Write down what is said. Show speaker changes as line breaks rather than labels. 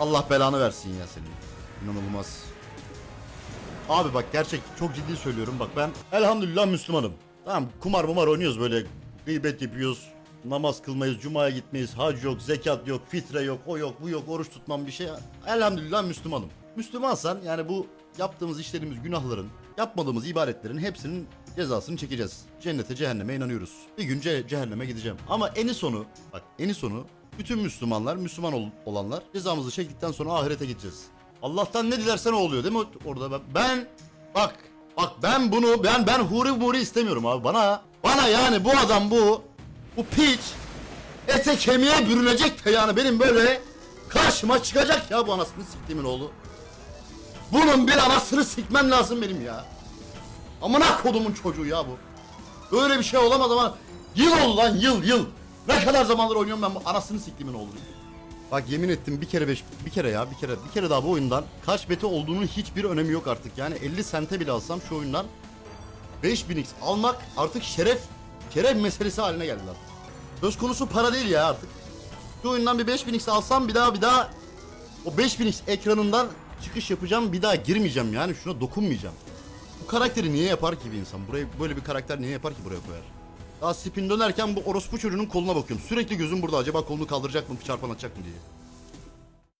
Allah belanı versin ya senin. İnanılmaz. Abi bak gerçek çok ciddi söylüyorum bak ben elhamdülillah Müslümanım. Tamam kumar mumar oynuyoruz böyle gıybet yapıyoruz. Namaz kılmayız, cumaya gitmeyiz, hac yok, zekat yok, fitre yok, o yok, bu yok, oruç tutmam bir şey. Elhamdülillah Müslümanım. Müslümansan yani bu yaptığımız işlerimiz, günahların, yapmadığımız ibadetlerin hepsinin cezasını çekeceğiz. Cennete, cehenneme inanıyoruz. Bir gün ce- cehenneme gideceğim. Ama eni sonu, bak eni sonu bütün Müslümanlar, Müslüman ol- olanlar cezamızı çektikten sonra ahirete gideceğiz. Allah'tan ne dilersen oluyor değil mi orada ben, ben bak bak ben bunu ben ben huri muri istemiyorum abi bana bana yani bu adam bu bu piç ete kemiğe bürünecek de yani benim böyle karşıma çıkacak ya bu anasını siktiğimin oğlu. Bunun bir anasını sikmem lazım benim ya. Amına kodumun çocuğu ya bu. Böyle bir şey olamaz ama yıl oldu lan yıl yıl. Ne kadar zamandır oynuyorum ben bu anasını siktiğimin oğlu. Bak yemin ettim bir kere beş, bir kere ya bir kere bir kere daha bu oyundan kaç beti olduğunun hiçbir önemi yok artık. Yani 50 sente bile alsam şu oyundan 5000x almak artık şeref şeref meselesi haline geldi lan. Söz konusu para değil ya artık. Şu oyundan bir 5000x alsam bir daha bir daha o 5000x ekranından çıkış yapacağım bir daha girmeyeceğim yani şuna dokunmayacağım. Bu karakteri niye yapar ki bir insan? Buraya böyle bir karakter niye yapar ki buraya koyar? Daha spin dönerken bu orospu çocuğunun koluna bakıyorum. Sürekli gözüm burada. Acaba kolunu kaldıracak mı, çarpan atacak mı diye.